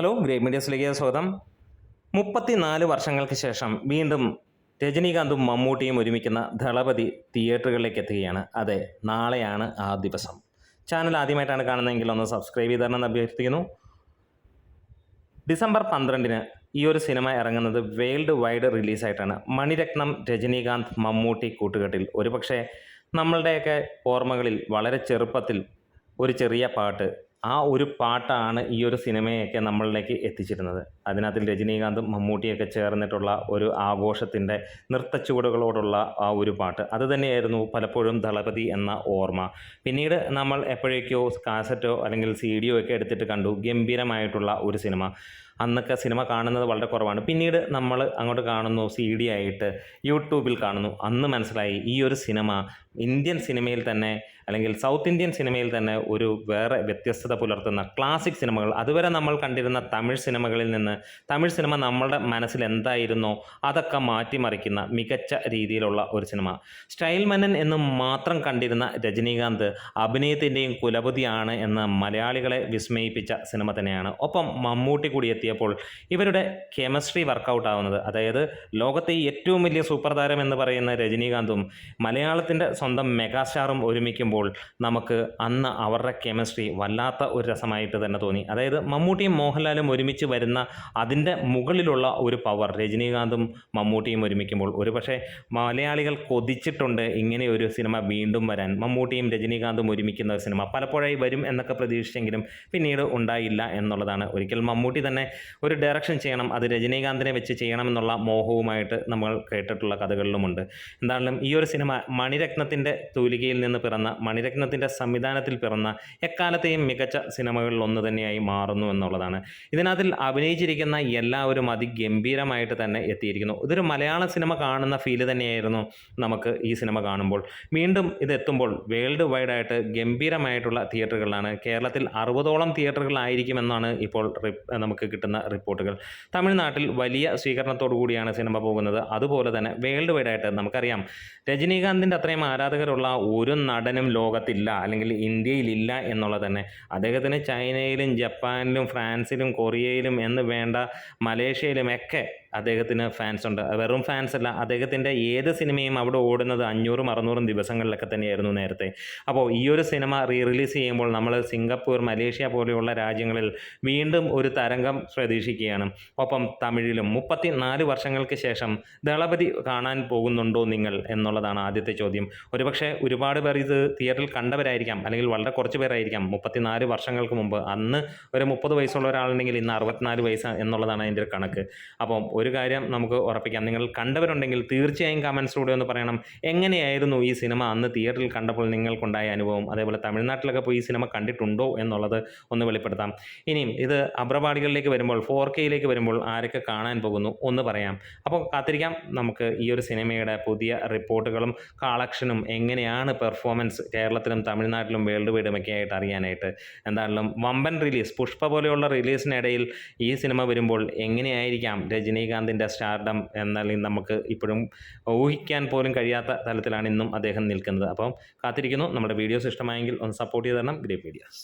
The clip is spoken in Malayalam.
ഹലോ ഗ്രേ മീഡിയസിലേക്ക് സ്വാഗതം. മുപ്പത്തിനാല് വർഷങ്ങൾക്ക് ശേഷം വീണ്ടും രജനീകാന്തും മമ്മൂട്ടിയും ഒരുമിക്കുന്ന ദളപതി തിയേറ്ററുകളിലേക്ക് എത്തുകയാണ്. അതെ നാളെയാണ് ആ ദിവസം. ചാനൽ ആദ്യമായിട്ടാണ് കാണുന്നതെങ്കിൽ ഒന്ന് സബ്സ്ക്രൈബ് ചെയ്ത് തരണം അഭ്യർത്ഥിക്കുന്നു. ഡിസംബർ പന്ത്രണ്ടിന് ഈ ഒരു സിനിമ ഇറങ്ങുന്നത് വേൾഡ് വൈഡ് റിലീസായിട്ടാണ്. മണിരത്നം രജനീകാന്ത് മമ്മൂട്ടി കൂട്ടുകെട്ടിൽ. ഒരുപക്ഷെ നമ്മളുടെയൊക്കെ ഓർമ്മകളിൽ വളരെ ചെറുപ്പത്തിൽ ഒരു ചെറിയ പാട്ട് ആ ഒരു പാട്ടാണ് ഈ ഒരു സിനിമയൊക്കെ നമ്മളിലേക്ക് എത്തിച്ചിരുന്നത്. അതിനകത്തിൽ രജനീകാന്തും മമ്മൂട്ടിയൊക്കെ ചേർന്നിട്ടുള്ള ഒരു ആഘോഷത്തിന്റെ നൃത്തച്ചുവടുകളോടുള്ള ആ ഒരു പാട്ട്. അത് തന്നെയായിരുന്നു പലപ്പോഴും ദളപതി എന്ന ഓർമ്മ. പിന്നീട് നമ്മൾ എപ്പോഴേക്കോ കാസറ്റോ അല്ലെങ്കിൽ സി ഡിയോ ഒക്കെ എടുത്തിട്ട് കണ്ടു. ഗംഭീരമായിട്ടുള്ള ഒരു സിനിമ. അന്നൊക്കെ സിനിമ കാണുന്നത് വളരെ കുറവാണ്. പിന്നീട് നമ്മൾ അങ്ങോട്ട് കാണുന്നു സി ഡി ആയിട്ട് യൂട്യൂബിൽ കാണുന്നു. അന്ന് മനസ്സിലായി ഈ ഒരു സിനിമ ഇന്ത്യൻ സിനിമയിൽ തന്നെ അല്ലെങ്കിൽ സൗത്ത് ഇന്ത്യൻ സിനിമയിൽ തന്നെ ഒരു വേറെ വ്യത്യസ്തത പുലർത്തുന്ന ക്ലാസിക് സിനിമകൾ. അതുവരെ നമ്മൾ കണ്ടിരുന്ന തമിഴ് സിനിമകളിൽ നിന്ന് തമിഴ് സിനിമ നമ്മളുടെ മനസ്സിൽ എന്തായിരുന്നോ അതൊക്കെ മാറ്റിമറിക്കുന്ന മികച്ച രീതിയിലുള്ള ഒരു സിനിമ. സ്റ്റൈൽ മനൻ എന്ന് മാത്രം കണ്ടിരുന്ന രജനീകാന്ത് അഭിനയത്തിന്റെയും കുലപതിയാണ് എന്ന് മലയാളികളെ വിസ്മയിപ്പിച്ച സിനിമ തന്നെയാണ്. ഒപ്പം മമ്മൂട്ടി കൂടി എത്തിയപ്പോൾ ഇവരുടെ കെമിസ്ട്രി വർക്കൗട്ട് ആവുന്നത് അതായത് ലോകത്തെ ഏറ്റവും വലിയ സൂപ്പർ താരം എന്ന് പറയുന്ന രജനീകാന്തും മലയാളത്തിന്റെ സ്വന്തം മെഗാസ്റ്റാറും ഒരുമിക്കുമ്പോൾ നമുക്ക് അന്ന് അവരുടെ കെമിസ്ട്രി വല്ലാത്ത ഒരു രസമായിട്ട് തന്നെ തോന്നി. അതായത് മമ്മൂട്ടിയും മോഹൻലാലും ഒരുമിച്ച് വരുന്ന അതിന്റെ മുകളിലുള്ള ഒരു പവർ രജനീകാന്തും മമ്മൂട്ടിയും ഒരുമിക്കുമ്പോൾ. ഒരുപക്ഷെ മലയാളികൾ കൊതിച്ചിട്ടുണ്ട് ഇങ്ങനെ ഒരു സിനിമ വീണ്ടും വരാൻ. മമ്മൂട്ടിയും രജനീകാന്തും ഒരുമിക്കുന്ന ഒരു സിനിമ പലപ്പോഴായി വരും എന്നൊക്കെ പ്രതീക്ഷിച്ചെങ്കിലും പിന്നീട് ഉണ്ടായില്ല എന്നുള്ളതാണ്. ഒരിക്കൽ മമ്മൂട്ടി തന്നെ ഒരു ഡയറക്ഷൻ ചെയ്യണം അത് രജനീകാന്തിനെ വെച്ച് ചെയ്യണമെന്നുള്ള മോഹവുമായിട്ട് നമ്മൾ കേട്ടിട്ടുള്ള കഥകളിലുമുണ്ട്. എന്താണെങ്കിലും ഈ ഒരു സിനിമ മണിരത്നത്തിന്റെ തൂലികയിൽ നിന്ന് പിറന്ന മണിരത്നത്തിന്റെ സംവിധാനത്തിൽ പിറന്ന എക്കാലത്തെയും മികച്ച സിനിമകളിൽ ഒന്ന് തന്നെയായി മാറുന്നു എന്നുള്ളതാണ്. ഇതിനകത്തിൽ അഭിനയിച്ചിരിക്കുന്ന എല്ലാവരും അതിഗംഭീരമായിട്ട് തന്നെ എത്തിയിരിക്കുന്നു. ഇതൊരു മലയാള സിനിമ കാണുന്ന ഫീൽ തന്നെയായിരുന്നു നമുക്ക് ഈ സിനിമ കാണുമ്പോൾ. വീണ്ടും ഇത് എത്തുമ്പോൾ വേൾഡ് വൈഡായിട്ട് ഗംഭീരമായിട്ടുള്ള തിയേറ്ററുകളാണ് കേരളത്തിൽ അറുപതോളം തിയേറ്ററുകളായിരിക്കുമെന്നാണ് ഇപ്പോൾ നമുക്ക് കിട്ടുന്ന റിപ്പോർട്ടുകൾ. തമിഴ്നാട്ടിൽ വലിയ സ്വീകരണത്തോടു കൂടിയാണ് സിനിമ പോകുന്നത്. അതുപോലെ തന്നെ വേൾഡ് വൈഡ് ആയിട്ട് നമുക്കറിയാം. രജനീകാന്തിന്റെ അത്രയും ആരാധകരുള്ള ഒരു നടനും ലോകത്തില്ല അല്ലെങ്കിൽ ഇന്ത്യയിലില്ല എന്നുള്ളത് തന്നെ. അദ്ദേഹത്തിന് ചൈനയിലും ജപ്പാനിലും ഫ്രാൻസിലും കൊറിയയിലും എന്ന് വേണ്ട മലേഷ്യയിലും ഒക്കെ അദ്ദേഹത്തിന് ഫാൻസ് ഉണ്ട്. വെറും ഫാൻസ് അല്ല അദ്ദേഹത്തിന്റെ ഏത് സിനിമയും അവിടെ ഓടുന്നത് അഞ്ഞൂറും അറുന്നൂറും ദിവസങ്ങളിലൊക്കെ തന്നെയായിരുന്നു നേരത്തെ. അപ്പോൾ ഈ ഒരു സിനിമ റീ റിലീസ് ചെയ്യുമ്പോൾ നമ്മൾ സിംഗപ്പൂർ മലേഷ്യ പോലെയുള്ള രാജ്യങ്ങളിൽ വീണ്ടും ഒരു തരംഗം പ്രതീക്ഷിക്കുകയാണ്. ഒപ്പം തമിഴിലും മുപ്പത്തി നാല് വർഷങ്ങൾക്ക് ശേഷം ദളപതി കാണാൻ പോകുന്നുണ്ടോ നിങ്ങൾ എന്നുള്ളതാണ് ആദ്യത്തെ ചോദ്യം. ഒരുപക്ഷെ ഒരുപാട് പേർ ഇത് തിയേറ്ററിൽ കണ്ടവരായിരിക്കാം അല്ലെങ്കിൽ വളരെ കുറച്ച് പേരായിരിക്കാം. മുപ്പത്തിനാല് വർഷങ്ങൾക്ക് മുമ്പ് അന്ന് ഒരു മുപ്പത് വയസ്സുള്ള ഒരാളുണ്ടെങ്കിൽ ഇന്ന് അറുപത്തിനാല് വയസ്സ് എന്നുള്ളതാണ് അതിന്റെ ഒരു കണക്ക്. അപ്പം ഒരു കാര്യം നമുക്ക് ഉറപ്പിക്കാം. നിങ്ങൾ കണ്ടവരുണ്ടെങ്കിൽ തീർച്ചയായും കമൻസിലൂടെ ഒന്ന് പറയണം. എങ്ങനെയായിരുന്നു ഈ സിനിമ? അന്ന് തിയേറ്ററിൽ കണ്ടപ്പോൾ നിങ്ങൾക്കുണ്ടായ അനുഭവം അതേപോലെ തമിഴ്നാട്ടിലൊക്കെ പോയി ഈ സിനിമ കണ്ടിട്ടുണ്ടോ എന്നുള്ളത് ഒന്ന് വെളിപ്പെടുത്താം. ഇനിയും ഇത് അബ്രപാടികളിലേക്ക് വരുമ്പോൾ ഫോർ കെയിലേക്ക് വരുമ്പോൾ ആരൊക്കെ കാണാൻ പോകുന്നു ഒന്ന് പറയാം. അപ്പോൾ കാത്തിരിക്കാം. നമുക്ക് ഈ ഒരു സിനിമയുടെ പുതിയ റിപ്പോർട്ടുകളും കളക്ഷനും എങ്ങനെയാണ് പെർഫോമൻസ് കേരളത്തിലും തമിഴ്നാട്ടിലും വേൾഡ് വൈഡും ഒക്കെ ആയിട്ട് അറിയാനായിട്ട്. എന്തായാലും വമ്പൻ റിലീസ് പുഷ്പ പോലെയുള്ള റിലീസിനിടയിൽ ഈ സിനിമ വരുമ്പോൾ എങ്ങനെയായിരിക്കാം രജനീകാന്തിന്റെ സ്റ്റാർഡം എന്നാൽ നമുക്ക് ഇപ്പോഴും ഊഹിക്കാൻ പോലും കഴിയാത്ത തലത്തിലാണ് ഇന്നും അദ്ദേഹം നിൽക്കുന്നത്. അപ്പം കാത്തിരിക്കുന്നു. നമ്മുടെ വീഡിയോസ് ഇഷ്ടമായെങ്കിൽ ഒന്ന് സപ്പോർട്ട് ചെയ്ത് തരണം. Great medias.